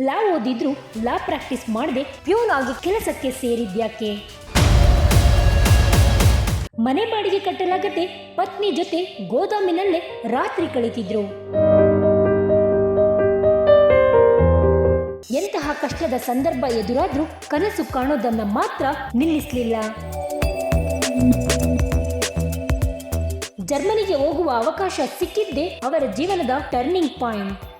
ಲಾ ಓದಿದ್ರು, ಲಾ ಪ್ರಾಕ್ಟೀಸ್ ಮಾಡದೆ ಪ್ಯೂನ್ ಆಗಿ ಕೆಲಸಕ್ಕೆ ಸೇರಿದ್ಯಾಕೆ ಮನೆ ಬಾಡಿಗೆ ಕಟ್ಟಲಾಗದೆ ಪತ್ನಿ ಜೊತೆ ಗೋದಾಮಿನಲ್ಲೇ ರಾತ್ರಿ ಕಳಿತಿದ್ರು. ಎಂತಹ ಕಷ್ಟದ ಸಂದರ್ಭ ಎದುರಾದ್ರೂ ಕನಸು ಕಾಣೋದನ್ನ ಮಾತ್ರ ನಿಲ್ಲಿಸಲಿಲ್ಲ. ಜರ್ಮನಿಗೆ ಹೋಗುವ ಅವಕಾಶ ಸಿಕ್ಕಿದ್ದೇ ಅವರ ಜೀವನದ ಟರ್ನಿಂಗ್ ಪಾಯಿಂಟ್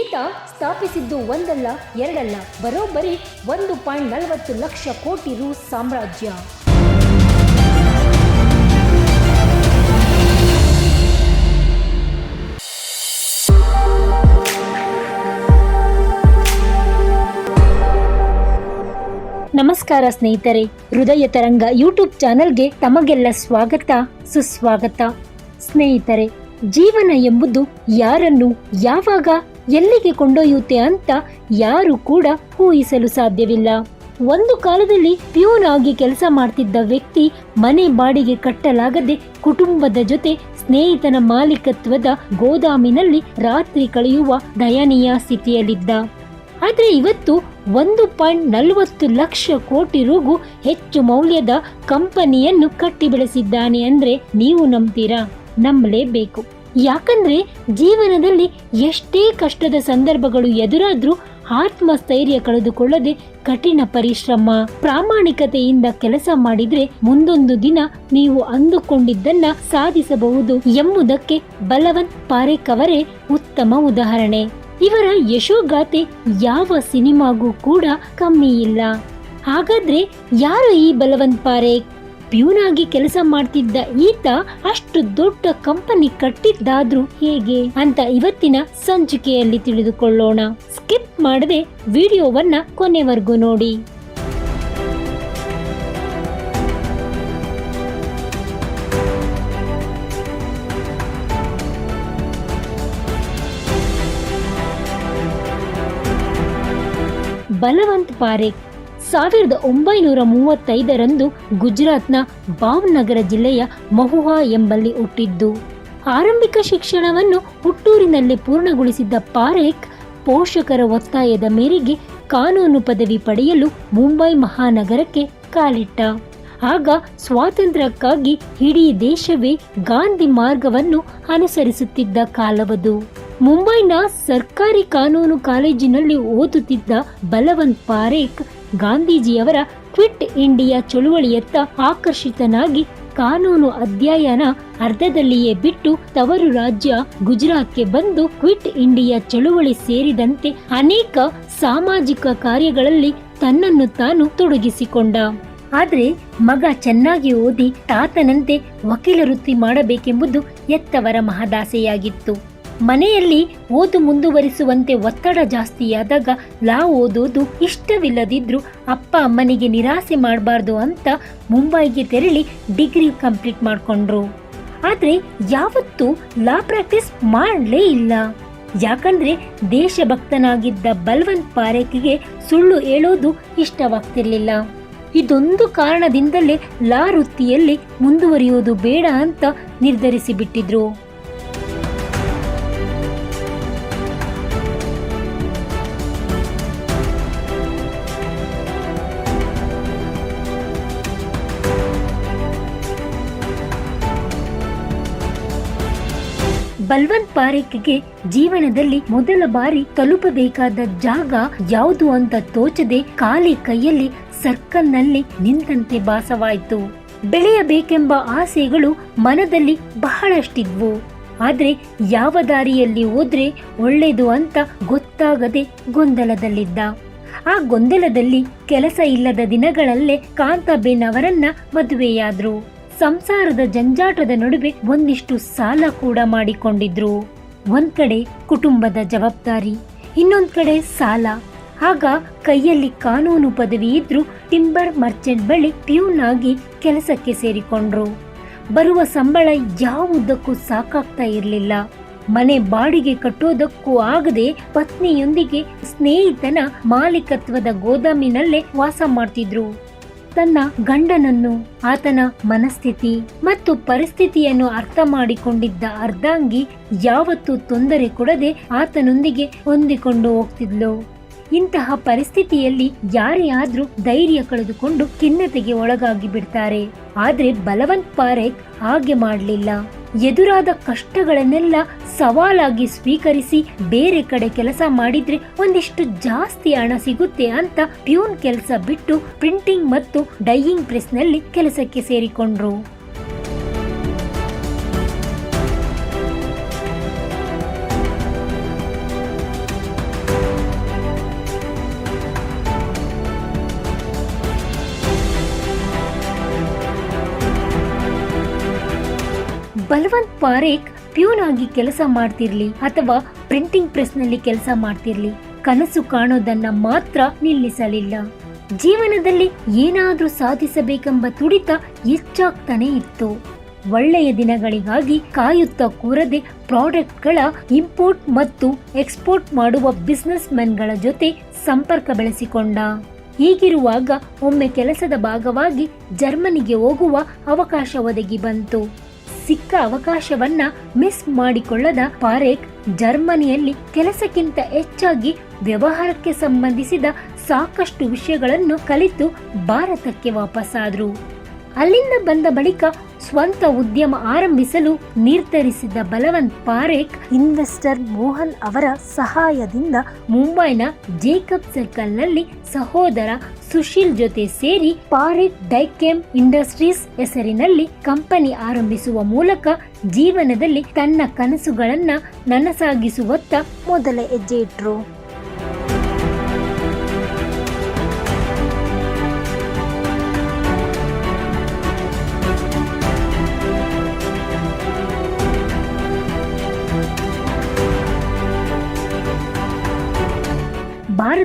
ಈತ ಸ್ಥಾಪಿಸಿದ್ದು ಒಂದಲ್ಲ, ಎರಡಲ್ಲ, ಬರೋಬ್ಬರಿ ಒಂದು ಪಾಯಿಂಟ್ ನಲವತ್ತು ಲಕ್ಷ ಕೋಟಿ ರು ಸಾಮ್ರಾಜ್ಯ. ನಮಸ್ಕಾರ ಸ್ನೇಹಿತರೆ, ಹೃದಯ ತರಂಗ ಯೂಟ್ಯೂಬ್ ಚಾನೆಲ್ಗೆ ತಮಗೆಲ್ಲ ಸ್ವಾಗತ, ಸುಸ್ವಾಗತ. ಸ್ನೇಹಿತರೆ, ಜೀವನ ಎಂಬುದು ಯಾರನ್ನು ಯಾವಾಗ ಎಲ್ಲಿಗೆ ಕೊಂಡೊಯ್ಯುತ್ತೆ ಅಂತ ಯಾರು ಕೂಡ ಊಹಿಸಲು ಸಾಧ್ಯವಿಲ್ಲ. ಒಂದು ಕಾಲದಲ್ಲಿ ಪ್ಯೂನ್ ಆಗಿ ಕೆಲಸ ಮಾಡ್ತಿದ್ದ ವ್ಯಕ್ತಿ ಮನೆ ಬಾಡಿಗೆ ಕಟ್ಟಲಾಗದೆ ಕುಟುಂಬದ ಜೊತೆ ಸ್ನೇಹಿತನ ಮಾಲೀಕತ್ವದ ಗೋದಾಮಿನಲ್ಲಿ ರಾತ್ರಿ ಕಳೆಯುವ ದಯನೀಯ ಸ್ಥಿತಿಯಲ್ಲಿದ್ದ. ಆದರೆ ಇವತ್ತು ಒಂದು ಪಾಯಿಂಟ್ ನಲವತ್ತು ಲಕ್ಷ ಕೋಟಿ ರೂಗೂ ಹೆಚ್ಚು ಮೌಲ್ಯದ ಕಂಪನಿಯನ್ನು ಕಟ್ಟಿ ಬೆಳೆಸಿದ್ದಾನೆ ಅಂದ್ರೆ ನೀವು ನಂಬ್ತೀರಾ? ನಂಬಲೇಬೇಕು. ಯಾಕಂದ್ರೆ ಜೀವನದಲ್ಲಿ ಎಷ್ಟೇ ಕಷ್ಟದ ಸಂದರ್ಭಗಳು ಎದುರಾದ್ರೂ ಆತ್ಮಸ್ಥೈರ್ಯ ಕಳೆದುಕೊಳ್ಳದೆ ಕಠಿಣ ಪರಿಶ್ರಮ, ಪ್ರಾಮಾಣಿಕತೆಯಿಂದ ಕೆಲಸ ಮಾಡಿದ್ರೆ ಮುಂದೊಂದು ದಿನ ನೀವು ಅಂದುಕೊಂಡಿದ್ದನ್ನ ಸಾಧಿಸಬಹುದು ಎಂಬುದಕ್ಕೆ ಬಲವಂತ್ ಪಾರೇಖ್ ಅವರೇ ಉತ್ತಮ ಉದಾಹರಣೆ. ಇವರ ಯಶೋಗಾಥೆ ಯಾವ ಸಿನಿಮಾಗೂ ಕೂಡ ಕಮ್ಮಿ ಇಲ್ಲ. ಹಾಗಾದ್ರೆ ಯಾರು ಈ ಬಲವಂತ್ ಪಾರೇಖ್? ಪ್ಯೂನ್ ಆಗಿ ಕೆಲಸ ಮಾಡ್ತಿದ್ದ ಈತ ಅಷ್ಟು ದೊಡ್ಡ ಕಂಪನಿ ಕಟ್ಟಿದ್ದಾದ್ರೂ ಹೇಗೆ ಅಂತ ಇವತ್ತಿನ ಸಂಚಿಕೆಯಲ್ಲಿ ತಿಳಿದುಕೊಳ್ಳೋಣ. ಸ್ಕಿಪ್ ಮಾಡದೆ ವಿಡಿಯೋವನ್ನ ಕೊನೆವರೆಗೂ ನೋಡಿ. ಬಲವಂತ್ ಪಾರೇಖ್ ಸಾವಿರದ ಒಂಬೈನೂರ ಮೂವತ್ತೈದರಂದು ಗುಜರಾತ್ನ ಭಾವ್ನಗರ ಜಿಲ್ಲೆಯ ಮಹುಹಾ ಎಂಬಲ್ಲಿ ಹುಟ್ಟಿದ್ದು. ಆರಂಭಿಕ ಶಿಕ್ಷಣವನ್ನು ಹುಟ್ಟೂರಿನಲ್ಲಿ ಪೂರ್ಣಗೊಳಿಸಿದ್ದ ಪಾರೇಖ್ ಪೋಷಕರ ಒತ್ತಾಯದ ಮೇರೆಗೆ ಕಾನೂನು ಪದವಿ ಪಡೆಯಲು ಮುಂಬೈ ಮಹಾನಗರಕ್ಕೆ ಕಾಲಿಟ್ಟ. ಆಗ ಸ್ವಾತಂತ್ರ್ಯಕ್ಕಾಗಿ ಇಡೀ ದೇಶವೇ ಗಾಂಧಿ ಮಾರ್ಗವನ್ನು ಅನುಸರಿಸುತ್ತಿದ್ದ ಕಾಲವದು. ಮುಂಬೈನ ಸರ್ಕಾರಿ ಕಾನೂನು ಕಾಲೇಜಿನಲ್ಲಿ ಓದುತ್ತಿದ್ದ ಬಲವಂತ್ ಪಾರೇಖ್ ಗಾಂಧೀಜಿಯವರ ಕ್ವಿಟ್ ಇಂಡಿಯಾ ಚಳುವಳಿಯತ್ತ ಆಕರ್ಷಿತನಾಗಿ ಕಾನೂನು ಅಧ್ಯಯನ ಅರ್ಧದಲ್ಲಿಯೇ ಬಿಟ್ಟು ತವರು ರಾಜ್ಯ ಗುಜರಾತ್ಗೆ ಬಂದು ಕ್ವಿಟ್ ಇಂಡಿಯಾ ಚಳುವಳಿ ಸೇರಿದಂತೆ ಅನೇಕ ಸಾಮಾಜಿಕ ಕಾರ್ಯಗಳಲ್ಲಿ ತನ್ನನ್ನು ತಾನು ತೊಡಗಿಸಿಕೊಂಡ. ಆದರೆ ಮಗ ಚೆನ್ನಾಗಿ ಓದಿ ತಾತನಂತೆ ವಕೀಲ ವೃತ್ತಿ ಮಾಡಬೇಕೆಂಬುದು ಎತ್ತವರ ಮಹದಾಸೆಯಾಗಿತ್ತು. ಮನೆಯಲ್ಲಿ ಓದು ಮುಂದುವರಿಸುವಂತೆ ಒತ್ತಡ ಜಾಸ್ತಿಯಾದಾಗ ಲಾ ಓದೋದು ಇಷ್ಟವಿಲ್ಲದಿದ್ದರೂ ಅಪ್ಪ ಅಮ್ಮನಿಗೆ ನಿರಾಸೆ ಮಾಡಬಾರ್ದು ಅಂತ ಮುಂಬೈಗೆ ತೆರಳಿ ಡಿಗ್ರಿ ಕಂಪ್ಲೀಟ್ ಮಾಡಿಕೊಂಡ್ರು. ಆದರೆ ಯಾವತ್ತೂ ಲಾ ಪ್ರಾಕ್ಟೀಸ್ ಮಾಡಲೇ ಇಲ್ಲ. ಯಾಕಂದ್ರೆ ದೇಶಭಕ್ತನಾಗಿದ್ದ ಬಲ್ವಂತ್ ಪಾರೇಖಿಗೆ ಸುಳ್ಳು ಹೇಳೋದು ಇಷ್ಟವಾಗ್ತಿರ್ಲಿಲ್ಲ. ಇದೊಂದು ಕಾರಣದಿಂದಲೇ ಲಾ ವೃತ್ತಿಯಲ್ಲಿ ಮುಂದುವರಿಯೋದು ಬೇಡ ಅಂತ ನಿರ್ಧರಿಸಿ ಬಲ್ವಂತ್ ಪಾರೇಖ್ಗೆ ಜೀವನದಲ್ಲಿ ಮೊದಲ ಬಾರಿ ತಲುಪಬೇಕಾದ ಜಾಗ ಯಾವುದು ಅಂತ ತೋಚದೆ ಖಾಲಿ ಕೈಯಲ್ಲಿ ಸರ್ಕಲ್ನಲ್ಲಿ ನಿಂತಂತೆ ಭಾಸವಾಯಿತು. ಬೆಳೆಯಬೇಕೆಂಬ ಆಸೆಗಳು ಮನದಲ್ಲಿ ಬಹಳಷ್ಟಿದ್ವು. ಆದ್ರೆ ಯಾವ ದಾರಿಯಲ್ಲಿ ಹೋದ್ರೆ ಒಳ್ಳೇದು ಅಂತ ಗೊತ್ತಾಗದೆ ಗೊಂದಲದಲ್ಲಿದ್ದ. ಆ ಗೊಂದಲದಲ್ಲಿ ಕೆಲಸ ಇಲ್ಲದ ದಿನಗಳಲ್ಲೇ ಕಾಂತಾಬೇನ್ ಅವರನ್ನ ಮದುವೆಯಾದ್ರು. ಸಂಸಾರದ ಜಂಜಾಟದ ನಡುವೆ ಒಂದಿಷ್ಟು ಸಾಲ ಕೂಡ ಮಾಡಿಕೊಂಡಿದ್ರು. ಒಂದ್ ಕಡೆ ಕುಟುಂಬದ ಜವಾಬ್ದಾರಿ, ಇನ್ನೊಂದ್ ಕಡೆ ಸಾಲ. ಆಗ ಕೈಯಲ್ಲಿ ಕಾನೂನು ಪದವಿ ಇದ್ರೂ ಟಿಂಬರ್ ಮರ್ಚೆಂಟ್ ಬಳಿ ಪ್ಯೂನ್ ಆಗಿ ಕೆಲಸಕ್ಕೆ ಸೇರಿಕೊಂಡ್ರು. ಬರುವ ಸಂಬಳ ಯಾವುದಕ್ಕೂ ಸಾಕಾಗ್ತಾ ಇರಲಿಲ್ಲ. ಮನೆ ಬಾಡಿಗೆ ಕಟ್ಟೋದಕ್ಕೂ ಆಗದೆ ಪತ್ನಿಯೊಂದಿಗೆ ಸ್ನೇಹಿತನ ಮಾಲೀಕತ್ವದ ಗೋದಾಮಿನಲ್ಲೇ ವಾಸ ಮಾಡ್ತಿದ್ರು. ತನ್ನ ಗಂಡನನ್ನು ಆತನ ಮನಸ್ಥಿತಿ ಮತ್ತು ಪರಿಸ್ಥಿತಿಯನ್ನು ಅರ್ಥ ಮಾಡಿಕೊಂಡಿದ್ದ ಅರ್ಧಾಂಗಿ ಯಾವತ್ತೂ ತೊಂದರೆ ಕೊಡದೆ ಆತನೊಂದಿಗೆ ಹೊಂದಿಕೊಂಡು ಹೋಗ್ತಿದ್ಲು. ಇಂತಹ ಪರಿಸ್ಥಿತಿಯಲ್ಲಿ ಯಾರೇ ಆದ್ರೂ ಧೈರ್ಯ ಕಳೆದುಕೊಂಡು ಖಿನ್ನತೆಗೆ ಒಳಗಾಗಿ ಬಿಡ್ತಾರೆ ಆದ್ರೆ ಬಲವಂತ್ ಪಾರೇಖ್ ಹಾಗೆ ಮಾಡಲಿಲ್ಲ. ಎದುರಾದ ಕಷ್ಟಗಳನ್ನೆಲ್ಲ ಸವಾಲಾಗಿ ಸ್ವೀಕರಿಸಿ ಬೇರೆ ಕಡೆ ಕೆಲಸ ಮಾಡಿದ್ರೆ ಒಂದಿಷ್ಟು ಜಾಸ್ತಿ ಹಣ ಸಿಗುತ್ತೆ ಅಂತ ಪ್ಯೂನ್ ಕೆಲಸ ಬಿಟ್ಟು ಪ್ರಿಂಟಿಂಗ್ ಮತ್ತು ಡೈಯಿಂಗ್ ಪ್ರೆಸ್ನಲ್ಲಿ ಕೆಲಸಕ್ಕೆ ಸೇರಿಕೊಂಡ್ರು. ಬಲವಂತ್ ಪಾರೇಖ್ ಪ್ಯೂನ್ ಆಗಿ ಕೆಲಸ ಮಾಡ್ತಿರ್ಲಿ ಅಥವಾ ಪ್ರಿಂಟಿಂಗ್ ಪ್ರೆಸ್ನಲ್ಲಿ ಕೆಲಸ ಮಾಡ್ತಿರ್ಲಿ. ಕನಸು ಕಾಣೋದನ್ನ ಮಾತ್ರ ನಿಲ್ಲಿಸಲಿಲ್ಲ. ಜೀವನದಲ್ಲಿ ಏನಾದ್ರೂ ಸಾಧಿಸಬೇಕೆಂಬ ತುಡಿತ ಹೆಚ್ಚಾಗ್ತಾನೆ ಇತ್ತು. ಒಳ್ಳೆಯ ದಿನಗಳಿಗಾಗಿ ಕಾಯುತ್ತಾ ಕೂರದೆ ಪ್ರಾಡಕ್ಟ್ಗಳ ಇಂಪೋರ್ಟ್ ಮತ್ತು ಎಕ್ಸ್ಪೋರ್ಟ್ ಮಾಡುವ ಬಿಸ್ನೆಸ್ಗಳ ಜೊತೆ ಸಂಪರ್ಕ ಬೆಳೆಸಿಕೊಂಡ. ಹೀಗಿರುವಾಗ ಒಮ್ಮೆ ಕೆಲಸದ ಭಾಗವಾಗಿ ಜರ್ಮನಿಗೆ ಹೋಗುವ ಅವಕಾಶ ಒದಗಿ ಬಂತು. ಸಿಕ್ಕ ಅವಕಾಶವನ್ನ ಮಿಸ್ ಮಾಡಿಕೊಳ್ಳದ ಪಾರೇಖ್ ಜರ್ಮನಿಯಲ್ಲಿ ಕೆಲಸಕ್ಕಿಂತ ಹೆಚ್ಚಾಗಿ ವ್ಯವಹಾರಕ್ಕೆ ಸಂಬಂಧಿಸಿದ ಸಾಕಷ್ಟು ವಿಷಯಗಳನ್ನು ಕಲಿತು ಭಾರತಕ್ಕೆ ವಾಪಸ್ಸಾದ್ರು. ಅಲ್ಲಿಂದ ಬಂದ ಬಳಿಕ ಸ್ವಂತ ಉದ್ಯಮ ಆರಂಭಿಸಲು ನಿರ್ಧರಿಸಿದ್ದ ಬಲವಂತ್ ಪಾರೇಖ್, ಇನ್ವೆಸ್ಟರ್ ಮೋಹನ್ ಅವರ ಸಹಾಯದಿಂದ ಮುಂಬೈನ ಜೇಕಬ್ ಸರ್ಕಲ್ನಲ್ಲಿ ಸಹೋದರ ಸುಶೀಲ್ ಜೊತೆ ಸೇರಿ ಪಾರೇಖ್ ಡೈಕೆಮ್ ಇಂಡಸ್ಟ್ರೀಸ್ ಹೆಸರಿನಲ್ಲಿ ಕಂಪನಿ ಆರಂಭಿಸುವ ಮೂಲಕ ಜೀವನದಲ್ಲಿ ತನ್ನ ಕನಸುಗಳನ್ನ ನನಸಾಗಿಸುವತ್ತ ಮೊದಲ ಹೆಜ್ಜೆ ಇಟ್ರು.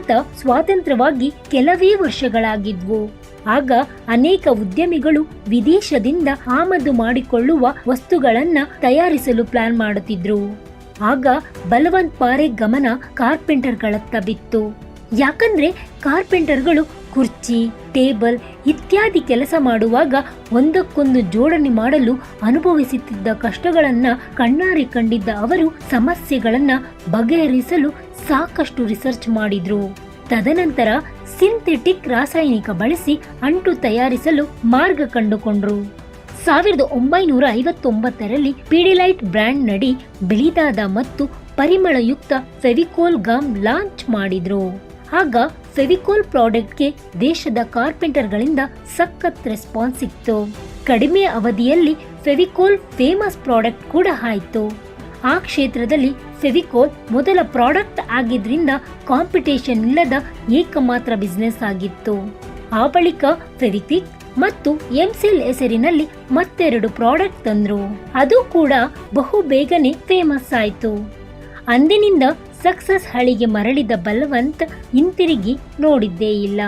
ಭಾರತ ಸ್ವಾತಂತ್ರ್ಯವಾಗಿ ಕೆಲವೇ ವರ್ಷಗಳಾಗಿದ್ವು. ಆಗ ಅನೇಕ ಉದ್ಯಮಿಗಳು ವಿದೇಶದಿಂದ ಆಮದು ಮಾಡಿಕೊಳ್ಳುವ ವಸ್ತುಗಳನ್ನ ತಯಾರಿಸಲು ಪ್ಲಾನ್ ಮಾಡುತ್ತಿದ್ರು. ಆಗ ಬಲವಂತ್ ಪಾರೆ ಗಮನ ಕಾರ್ಪೆಂಟರ್ಗಳತ್ತ ಬಿತ್ತು. ಯಾಕಂದ್ರೆ ಕಾರ್ಪೆಂಟರ್ಗಳು ಕುರ್ಚಿ, ಟೇಬಲ್ ಇತ್ಯಾದಿ ಕೆಲಸ ಮಾಡುವಾಗ ಒಂದಕ್ಕೊಂದು ಜೋಡಣೆ ಮಾಡಲು ಅನುಭವಿಸುತ್ತಿದ್ದ ಕಷ್ಟಗಳನ್ನ ಕಣ್ಣಾರೆ ಕಂಡಿದ್ದ ಅವರು ಸಮಸ್ಯೆಗಳನ್ನ ಬಗೆಹರಿಸಲು ಸಾಕಷ್ಟು ರಿಸರ್ಚ್ ಮಾಡಿದ್ರು. ತದನಂತರ ಸಿಂಥೆಟಿಕ್ ರಾಸಾಯನಿಕ ಬಳಸಿ ಅಂಟು ತಯಾರಿಸಲು ಮಾರ್ಗ ಕಂಡುಕೊಂಡ್ರು. ಸಾವಿರದ ಒಂಬೈನೂರ ಐವತ್ತೊಂಬತ್ತರಲ್ಲಿ ಪಿಡಿಲೈಟ್ ಬ್ರ್ಯಾಂಡ್ ನಡಿ ಬಿಳಿದಾದ ಮತ್ತು ಪರಿಮಳಯುಕ್ತ ಫೆವಿಕೋಲ್ ಗಮ್ ಲಾಂಚ್ ಮಾಡಿದ್ರು. ಆಗ ಫೆವಿಕೋಲ್ ಪ್ರಾಡಕ್ಟ್ಗೆ ದೇಶದ ಕಾರ್ಪೆಂಟರ್ಗಳಿಂದ ಸಖತ್ ರೆಸ್ಪಾನ್ಸ್ ಸಿಕ್ತು ಕಡಿಮೆ ಅವಧಿಯಲ್ಲಿ ಫೆವಿಕೋಲ್ ಫೇಮಸ್ ಪ್ರಾಡಕ್ಟ್ ಕೂಡ ಆಯ್ತು. ಆ ಕ್ಷೇತ್ರದಲ್ಲಿ ಫೆವಿಕೋಲ್ ಮೊದಲ ಪ್ರಾಡಕ್ಟ್ ಆಗಿದ್ರಿಂದ ಕಾಂಪಿಟೇಷನ್ ಇಲ್ಲದ ಏಕಮಾತ್ರ ಬಿಸ್ನೆಸ್ ಆಗಿತ್ತು. ಆ ಬಳಿಕ ಫೆವಿಕ್ವಿಕ್ ಮತ್ತು ಎಂಸಿಲ್ ಹೆಸರಿನಲ್ಲಿ ಮತ್ತೆರಡು ಪ್ರಾಡಕ್ಟ್ ತಂದ್ರು. ಅದು ಕೂಡ ಬಹು ಬೇಗನೆ ಫೇಮಸ್ ಆಯ್ತು. ಅಂದಿನಿಂದ ಸಕ್ಸಸ್ ಹಳಿಗೆ ಮರಳಿದ ಬಲವಂತ್ ಹಿಂತಿರುಗಿ ನೋಡಿದ್ದೇ ಇಲ್ಲ.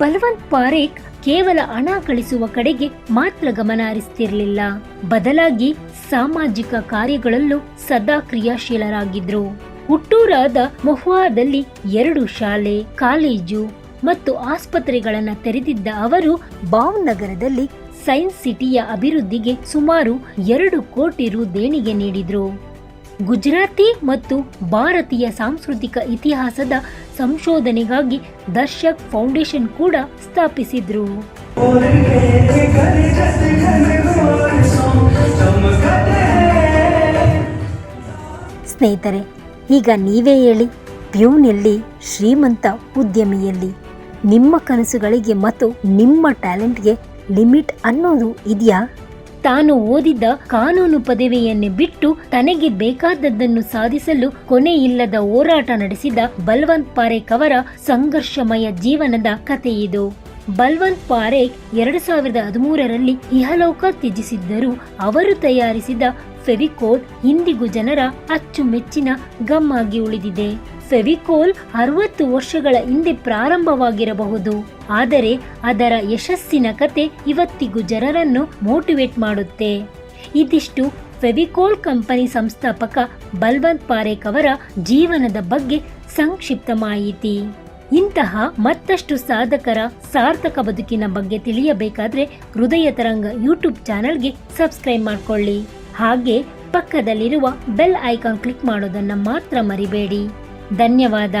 ಬಲವಂತ್ ಪಾರೇಖ್ ಕೇವಲ ಹಣ ಕಳಿಸುವ ಕಡೆಗೆ ಮಾತ್ರ ಗಮನ ಹರಿಸ್ತಿರ್ಲಿಲ್ಲ. ಬದಲಾಗಿ ಸಾಮಾಜಿಕ ಕಾರ್ಯಗಳಲ್ಲೂ ಸದಾ ಕ್ರಿಯಾಶೀಲರಾಗಿದ್ರು. ಹುಟ್ಟೂರಾದ ಮೊಹ್ವಾದಲ್ಲಿ ಎರಡು ಶಾಲೆ, ಕಾಲೇಜು ಮತ್ತು ಆಸ್ಪತ್ರೆಗಳನ್ನು ತೆರೆದಿದ್ದ ಅವರು ಭಾವನಗರದಲ್ಲಿ ಸೈನ್ಸ್ ಸಿಟಿಯ ಅಭಿವೃದ್ಧಿಗೆ ಸುಮಾರು ಎರಡು ಕೋಟಿ ರು ದೇಣಿಗೆ ನೀಡಿದರು. ಗುಜರಾತಿ ಮತ್ತು ಭಾರತೀಯ ಸಾಂಸ್ಕೃತಿಕ ಇತಿಹಾಸದ ಸಂಶೋಧನೆಗಾಗಿ ದರ್ಶಕ್ ಫೌಂಡೇಶನ್ ಕೂಡ ಸ್ಥಾಪಿಸಿದ್ರು. ಸ್ನೇಹಿತರೆ ಈಗ ನೀವೇ ಹೇಳಿ. ಪ್ಯೂನಲ್ಲಿ ಶ್ರೀಮಂತ ಉದ್ಯಮಿಯಲ್ಲಿ ನಿಮ್ಮ ಕನಸುಗಳಿಗೆ ಮತ್ತು ನಿಮ್ಮ ಟ್ಯಾಲೆಂಟ್ಗೆ ಲಿಮಿಟ್ ಅನ್ನೋದು ಇದೆಯಾ? ತಾನು ಓದಿದ್ದ ಕಾನೂನು ಪದವಿಯನ್ನೇ ಬಿಟ್ಟು ತನಗೆ ಬೇಕಾದದ್ದನ್ನು ಸಾಧಿಸಲು ಕೊನೆಯಿಲ್ಲದ ಹೋರಾಟ ನಡೆಸಿದ ಬಲ್ವಂತ್ ಪಾರೇಖ್ ಅವರ ಸಂಘರ್ಷಮಯ ಜೀವನದ ಕಥೆಯಿದು ಬಲ್ವಂತ್ ಪಾರೇಖ್ ಎರಡು ಸಾವಿರದ ಹದಿಮೂರರಲ್ಲಿ ಇಹಲೋಕ ತ್ಯಜಿಸಿದ್ದರು. ಅವರು ತಯಾರಿಸಿದ ಫೆವಿಕೋಲ್ ಇಂದಿಗೂ ಜನರ ಅಚ್ಚುಮೆಚ್ಚಿನ ಗಮ್ ಆಗಿ ಉಳಿದಿದೆ. ಫೆವಿಕೋಲ್ ಅರವತ್ತು ವರ್ಷಗಳ ಹಿಂದೆ ಪ್ರಾರಂಭವಾಗಿರಬಹುದು. ಆದರೆ ಅದರ ಯಶಸ್ಸಿನ ಕತೆ ಇವತ್ತಿಗೂ ಜನರನ್ನು ಮೋಟಿವೇಟ್ ಮಾಡುತ್ತೆ. ಇದಿಷ್ಟು ಫೆವಿಕೋಲ್ ಕಂಪನಿ ಸಂಸ್ಥಾಪಕ ಬಲ್ವಂತ್ ಪಾರೇಖ್ ಅವರ ಜೀವನದ ಬಗ್ಗೆ ಸಂಕ್ಷಿಪ್ತ ಮಾಹಿತಿ. ಇಂತಹ ಮತ್ತಷ್ಟು ಸಾಧಕರ ಸಾರ್ಥಕ ಬದುಕಿನ ಬಗ್ಗೆ ತಿಳಿಯಬೇಕಾದ್ರೆ ಹೃದಯ ತರಂಗ ಯೂಟ್ಯೂಬ್ ಚಾನಲ್ಗೆ ಸಬ್ಸ್ಕ್ರೈಬ್ ಮಾಡ್ಕೊಳ್ಳಿ. ಹಾಗೆ ಪಕ್ಕದಲ್ಲಿರುವ ಬೆಲ್ ಐಕಾನ್ ಕ್ಲಿಕ್ ಮಾಡೋದನ್ನು ಮಾತ್ರ ಮರಿಬೇಡಿ. ಧನ್ಯವಾದ.